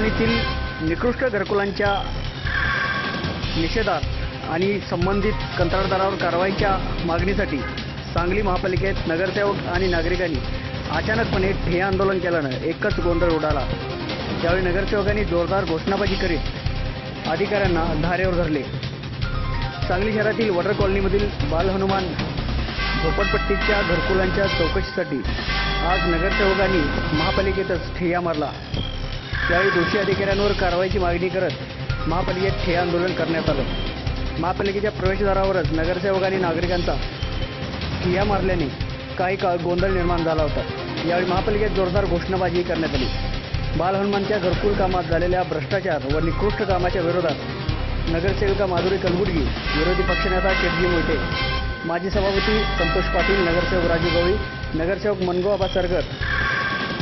निकृष्ट घरकुलांच्या निषेधात आणि संबंधित कंत्राटदारावर कारवाईच्या मागणीसाठी सांगली महापालिकेत नगरसेवक आणि नागरिकांनी अचानकपणे ठिय्या आंदोलन केल्यानं एकच गोंधळ उडाला. त्यावेळी नगरसेवकांनी जोरदार घोषणाबाजी करीत अधिकाऱ्यांना धारेवर धरले. सांगली शहरातील वॉटर कॉलनीमधील बाल हनुमान झोपडपट्टीच्या घरकुलांच्या चौकशीसाठी आज नगरसेवकांनी महापालिकेतच ठिय्या मारला. यावेळी दोषी अधिकाऱ्यांवर कारवाईची मागणी करत महापालिकेत ठे आंदोलन करण्यात आलं. महापालिकेच्या प्रवेशद्वारावरच नगरसेवक आणि नागरिकांचा ठिया मारल्याने काही काळ गोंधळ निर्माण झाला होता. यावेळी महापालिकेत जोरदार घोषणाबाजी करण्यात आली. बाल हनुमानच्या घरकुल कामात झालेल्या भ्रष्टाचार व निकृष्ट कामाच्या विरोधात नगरसेविका माधुरी कलबुर्गी विरोधी पक्षनेता शेटजी मोहिते माजी सभापती संतोष पाटील नगरसेवक राजू गवळी नगरसेवक मनगोबा सरगर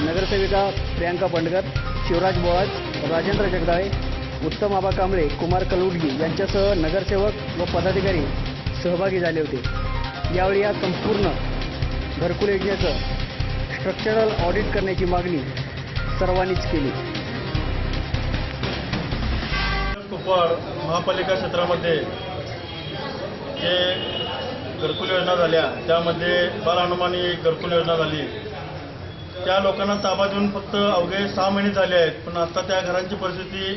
नगरसेविका प्रियांका बंडगर शिवराज बोळाज राजेंद्र जगदाळे उत्तम आबा कांबळे कुमार कलुडगी यांच्यासह नगरसेवक व पदाधिकारी सहभागी झाले होते. यावेळी या संपूर्ण घरकुल योजनेचं स्ट्रक्चरल ऑडिट करण्याची मागणी सर्वांनीच केली. कुपवाड महापालिका क्षेत्रामध्ये जे घरकुल योजना झाल्या त्यामध्ये बाल अनुमानी घरकुल योजना झाली. त्या लोकांना ताबा देऊन फक्त अवघे सहा महिने झाले आहेत पण आता त्या घरांची परिस्थिती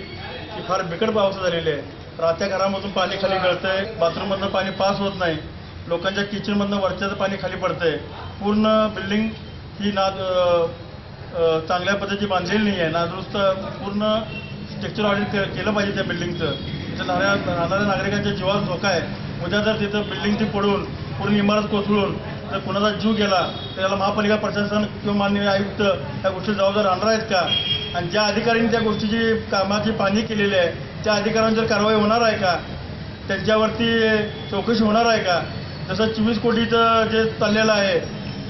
ही फार बिकट पावसा झालेली आहे. राहत्या घरामधून पाणी खाली गळतंय बाथरूममधनं पाणी पास होत नाही लोकांच्या किचनमधनं वरच्याचं पाणी खाली पडतंय. पूर्ण बिल्डिंग ही ना चांगल्या पद्धतीची बांधलेली नाही आहे. नादुरुस्त पूर्ण स्ट्रक्चर ऑडिट केलं पाहिजे त्या बिल्डिंगचं तिथं राहणाऱ्या राहणाऱ्या नागरिकांच्या जीवाला धोका आहे. उद्या जर तिथं बिल्डिंगची पडून पूर्ण इमारत कोसळून जर कुणाचा जीव गेला तर त्याला महापालिका प्रशासन किंवा माननीय आयुक्त या गोष्टी जबाबदार राहणार आहेत का? आणि ज्या अधिकाऱ्यांनी त्या गोष्टीची कामाची पाहणी केलेली आहे त्या अधिकाऱ्यांवर कारवाई होणार आहे का? त्यांच्यावरती चौकशी होणार आहे का? जसं चोवीस कोटीचं जे चाललेलं आहे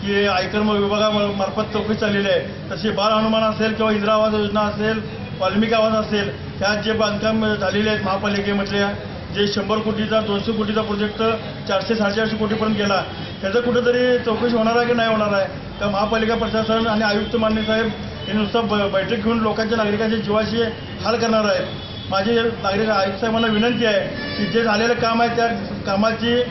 की आयकर विभागामार्फत चौकशी चाललेली आहे तशी बाल हनुमान असेल किंवा इंदिरा आवास योजना असेल वाल्मिकी आवास असेल ह्यात जे बांधकाम झालेले आहेत महापालिकेमधल्या जे शंभर कोटीचा दोनशे कोटीचा प्रोजेक्ट चारशे साडेचारशे कोटीपर्यंत गेला त्याचं कुठंतरी चौकशी होणार आहे की नाही होणार आहे? तर महापालिका प्रशासन आणि आयुक्त मान्य साहेब हे नुसतं ब बैठक घेऊन लोकांच्या नागरिकांच्या जीवाशी हाल करणार आहे माझी नागरिक आयुक्त साहेबांना विनंती आहे की जे झालेलं काम आहे त्या कामाची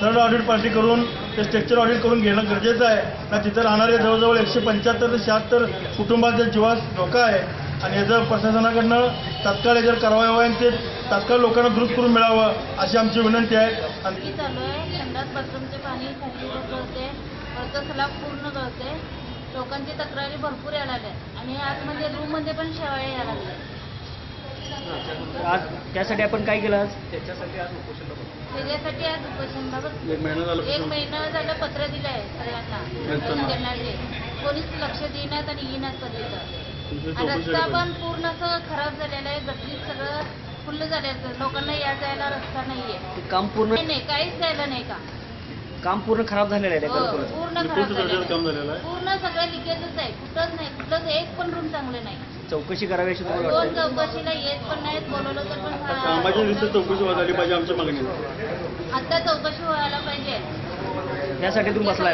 थर्ड ऑडिट पार्टी करून ते स्ट्रक्चर ऑडिट करून घेणं गरजेचं आहे. का तिथं राहणारे जवळजवळ एकशे पंच्याहत्तर ते शहात्तर कुटुंबाच्या जीवास धोका आहे. आणि याचं प्रशासनाकडनं तात्काळ याच्यावर कारवाई व्हावी आणि ते तात्काळ लोकांना दुरुस्त करून मिळावं अशी आमची विनंती आहे. आणि की चालू आहे. संडास बाथरूमचे पाणी खाली गळते वरचं स्लॅब पूर्ण गळते. लोकांची तक्रारी भरपूर यायला लागल्या. आणि आतमध्ये रूममध्ये पण शेवाळे यायला लागल्या. आज त्यासाठी आपण काय केलं आज? त्याच्यासाठी आज उपोषणला बस एक महिना झाला एक महिना झालं पत्र दिलं आहे सगळ्यांना त्यांना कोणीच लक्ष देण्यात आणि येण्यात आणि रस्ता पण पूर्ण असं खराब झालेला आहे. गटरीत सगळं फुल्ल झालं आहे लोकांना या जायला रस्ता नाहीये. ते काम पूर्ण नाही नाही काहीच द्यायला नाही का? काम पूर्ण खराब झालेलं आहे हो, पूर्ण खराब झालेलं आहे. आहे? पूर्ण सगळं लिकेजच आहे. कुठंच नाही कुठलंच एक पण रूम चांगले नाही. चौकशी करावी अशी तुम्हाला वाटतं? चौकशीला येत पण नाहीत बोलवलं तर पण कामाची हा- नुसतं चौकशी झाली पाहिजे आमची मागणी. आता चौकशी व्हायला पाहिजे. यासाठी तुम्ही बसला